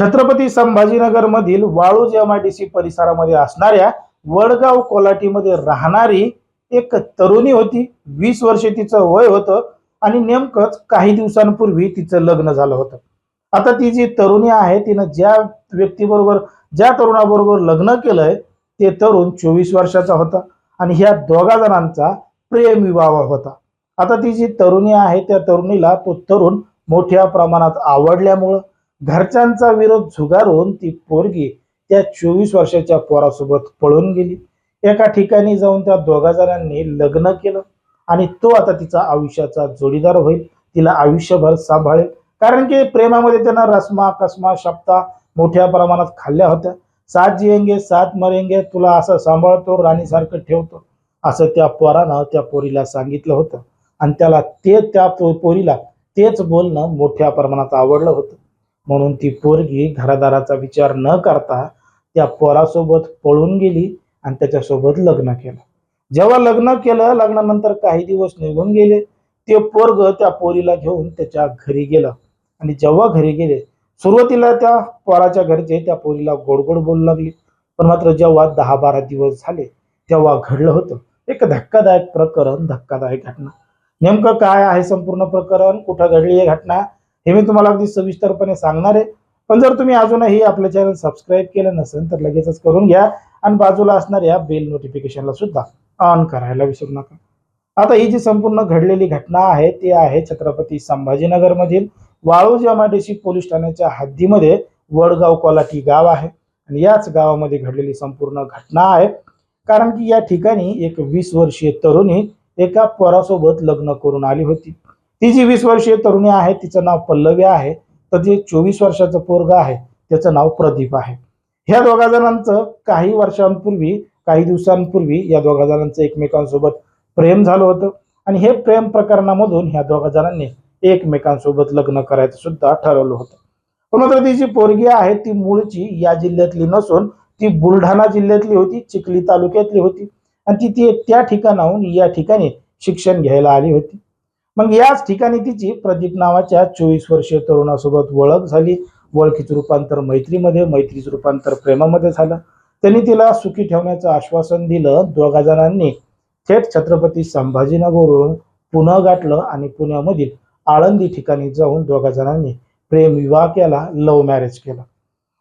छत्रपती संभाजीनगर मधील Waluj M I D C परिसरामध्ये असणाऱ्या वडगाव कोलाटीमध्ये राहणारी एक तरुणी होती. वीस वर्षे तिचं वय होतं आणि नेमकंच काही दिवसांपूर्वी तिचं लग्न झालं होतं. आता ती जी तरुणी आहे तिनं ज्या व्यक्तीबरोबर ज्या तरुणाबरोबर लग्न केलंय ते तरुण चोवीस वर्षाचा होता आणि ह्या दोघा जणांचा प्रेम विवाह होता. आता ती जी तरुणी आहे त्या तरुणीला तो तरुण मोठ्या प्रमाणात आवडल्यामुळं घरच्यांचा विरोध झुगारून ती पोरगी त्या चोवीस वर्षाच्या पोरासोबत पळून गेली. एका ठिकाणी जाऊन त्या दोघा जणांनी लग्न केलं आणि तो आता तिचा आयुष्याचा जोडीदार होईल. तिला आयुष्यभर सांभाळेल. कारण की प्रेमामध्ये त्यानं रस्मा कसमा शब्दा मोठ्या प्रमाणात खाल्ल्या होत्या. सात जियेंगे सात मरेंगे तुला असं सांभाळतो राणीसारखं ठेवतो असं त्या पोरानं त्या पोरीला सांगितलं होतं. आणि त्याला ते त्या पोरीला तेच बोलणं मोठ्या प्रमाणात आवडलं होतं. म्हणून ती पोरगी घरादाराचा विचार न करता त्या पोरासोबत पळून गेली आणि त्याच्यासोबत लग्न केलं. जेव्हा लग्न केलं लग्नानंतर काही दिवस निघून गेले. ते पोरग त्या पोरीला घेऊन त्याच्या घरी गेलं. आणि जेव्हा घरी गेले सुरुवातीला त्या पोराच्या घरचे त्या पोरीला गोड गोड बोलू लागले. पण मात्र जेव्हा दहा बारा दिवस झाले तेव्हा घडलं होतं. एक धक्कादायक प्रकरण धक्कादायक घटना. नेमकं काय आहे संपूर्ण प्रकरण? कुठं घडली ही घटना? हे मी तुम्हाला अगदी सविस्तरपणे सांगणार आहे. पण जर तुम्ही अजूनही आपलं चॅनल सबस्क्राईब केलं नसेल तर लगेचच करून घ्या आणि बाजूला असणाऱ्या बेल नोटिफिकेशनला सुद्धा ऑन करायला विसरू नका. आता ही जी संपूर्ण घडलेली घटना आहे ती आहे छत्रपती संभाजीनगरमधील वाळूज एमआयडीसी पोलीस ठाण्याच्या हद्दीमध्ये वडगाव कोलाटी गाव आहे. आणि याच गावामध्ये घडलेली संपूर्ण घटना आहे. कारण की या ठिकाणी एक वीस वर्षीय तरुणी एका पोरासोबत लग्न करून आली होती. ती जी वीस वर्षीय तरुणी आहे तिचं नाव पल्लवी आहे. तर जे चोवीस वर्षाचं पोरग आहे त्याचं नाव प्रदीप आहे. ह्या दोघा जणांचं काही वर्षांपूर्वी काही दिवसांपूर्वी या दोघा जणांचं एकमेकांसोबत प्रेम झालं होतं. आणि हे प्रेम प्रकरणामधून ह्या दोघा जणांनी एकमेकांसोबत लग्न करायचं सुद्धा ठरवलं होतं. पण मात्र ती जी पोरगी आहे ती मूळची या जिल्ह्यातली नसून ती बुलढाणा जिल्ह्यातली होती चिखली तालुक्यातली होती. आणि ती ती त्या ठिकाणाहून या ठिकाणी शिक्षण घ्यायला आली होती. मग याच ठिकाणी तिची प्रदीप नावाच्या चोवीस वर्षीय तरुणासोबत ओळख झाली. ओळखीचं रूपांतर मैत्रीमध्ये मैत्रीचं रूपांतर प्रेमामध्ये झालं. त्यांनी तिला सुखी ठेवण्याचं आश्वासन दिलं. दोघा जणांनी थेट छत्रपती संभाजीनगरवरून पुणे गाठलं आणि पुण्यामधील आळंदी ठिकाणी जाऊन दोघा जणांनी प्रेम विवाह केला लव्ह मॅरेज केला.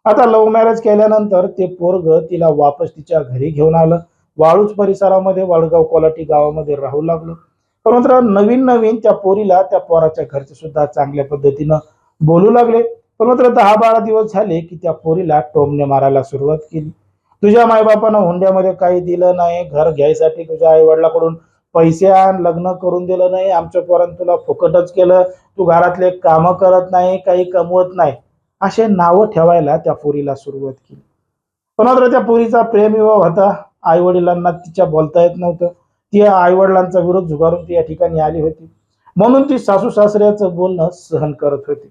आता लव्ह मॅरेज केल्यानंतर ते पोरग तिला वापस तिच्या घरी घेऊन आलं. वाळूज परिसरामध्ये वाळगाव कोलाटी गावामध्ये राहू लागलं. पण मात्र नवीन नवीन त्या पोरीला त्या पोराच्या घरचे सुद्धा चांगल्या पद्धतीनं बोलू लागले. पण मात्र दहा बारा दिवस झाले की त्या पोरीला टोमने मारायला सुरुवात केली. तुझ्या मायबापानं हुंड्यामध्ये काही दिलं नाही घर घ्यायसाठी तुझ्या आई वडिलाकडून पैसे आण लग्न करून दिलं नाही आमच्या पोरानं तुला फुकटच केलं तू घरातले कामं करत नाही काही कमवत नाही. असे नावं ठेवायला त्या पोरीला सुरुवात केली. पण मात्र त्या पोरीचा प्रेमविवाह होता. आई वडिलांना तिच्या बोलता येत नव्हतं. ती आईवडिलांचा विरोध झुगारून ती या ठिकाणी आली होती. म्हणून ती सासू सासऱ्याचं बोलणं सहन करत होती.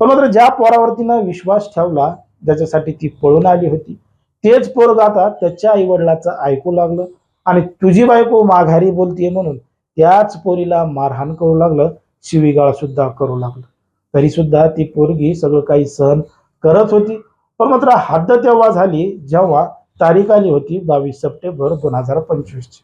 पण मात्र ज्या पोरावरतीनं विश्वास ठेवला ज्याच्यासाठी ती पळून आली होती. तेच पोरग आता त्याच्या आईवडिलाचं ऐकू लागलं आणि तुझी बायको माघारी बोलतीये म्हणून त्याच पोरीला मारहाण करू लागलं शिवीगाळ सुद्धा करू लागलं. तरी सुद्धा ती पोरगी सगळं काही सहन करत होती. पण मात्र हद्द तेव्हा झाली जेव्हा तारीख आली होती बावीस सप्टेंबर दोन हजार पंचवीसची.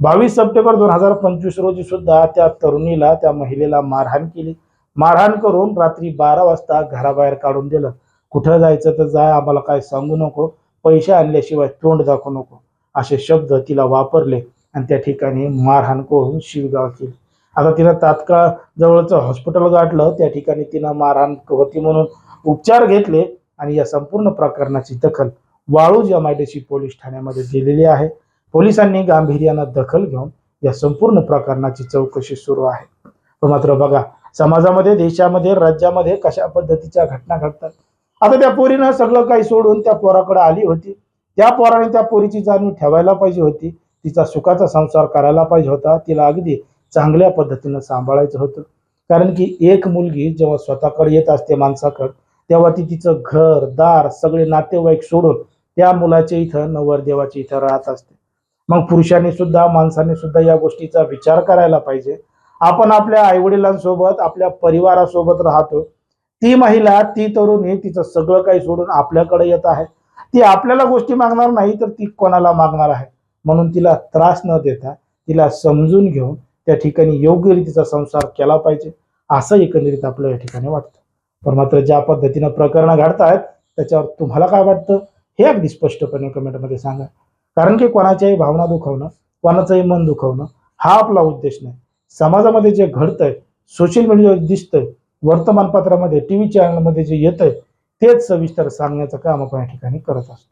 बावीस सप्टेंबर दोन हजार पंचवीस रोजी सुद्धा त्या तरुणीला त्या महिलेला मारहाण केली. मारहाण करून रात्री बारा वाजता घराबाहेर काढून दिलं. कुठं जायचं तर जाय आम्हाला काय सांगू नको. पैसे आणल्याशिवाय तोंड दाखवू नको. असे शब्द तिला वापरले आणि त्या ठिकाणी मारहाण करून शिवगाव केली. आता तिनं तात्काळ जवळचं हॉस्पिटल गाठलं. त्या ठिकाणी तिनं मारहाण होती म्हणून उपचार घेतले आणि या संपूर्ण प्रकरणाची दखल Waluj M I D C police ठाण्यामध्ये दिलेली आहे. पोलिसांनी गांभीर्यानं दखल घेऊन या संपूर्ण प्रकरणाची चौकशी सुरू आहे. पण मात्र बघा समाजामध्ये देशामध्ये राज्यामध्ये कशा पद्धतीच्या घटना घडतात. आता त्या पोरीनं सगळं काही सोडून त्या पोराकडे आली होती. त्या पोराने त्या पोरीची जाणीव ठेवायला पाहिजे होती. तिचा सुखाचा संसार करायला पाहिजे होता. तिला अगदी चांगल्या पद्धतीनं सांभाळायचं होतं. कारण की एक मुलगी जेव्हा स्वतःकडे येत असते माणसाकडे तेव्हा ती तिचं घर दार सगळे नातेवाईक सोडून त्या मुलाच्या इथं नवरदेवाच्या इथं राहत असते. मग पुरुषांनी सुद्धा माणसाने सुद्धा या गोष्टीचा विचार करायला पाहिजे. आपण आपल्या आईवडिलांसोबत आपल्या परिवारासोबत राहतो. ती महिला ती तरुणी तिचं सगळं काही सोडून आपल्याकडे येत आहे. ती आपल्याला गोष्टी मागणार नाही तर ती कोणाला मागणार आहे? म्हणून तिला त्रास न देता तिला समजून घेऊन त्या ठिकाणी योग्य रीतीचा संसार केला पाहिजे. असं एकंदरीत आपल्या या ठिकाणी वाटतं. पण मात्र ज्या पद्धतीनं प्रकरणं घडतायत त्याच्यावर तुम्हाला काय वाटतं? हे अगदी स्पष्टपणे कमेंटमध्ये सांगा. कारण की कोणाच्याही भावना दुखवणं कोणाचंही मन दुखवणं हा आपला उद्देश नाही. समाजामध्ये जे घडतंय सोशल मीडियावर दिसतंय वर्तमानपत्रामध्ये टी व्ही चॅनलमध्ये जे येतंय तेच सविस्तर सांगण्याचं काम आपण या ठिकाणी करत असतो.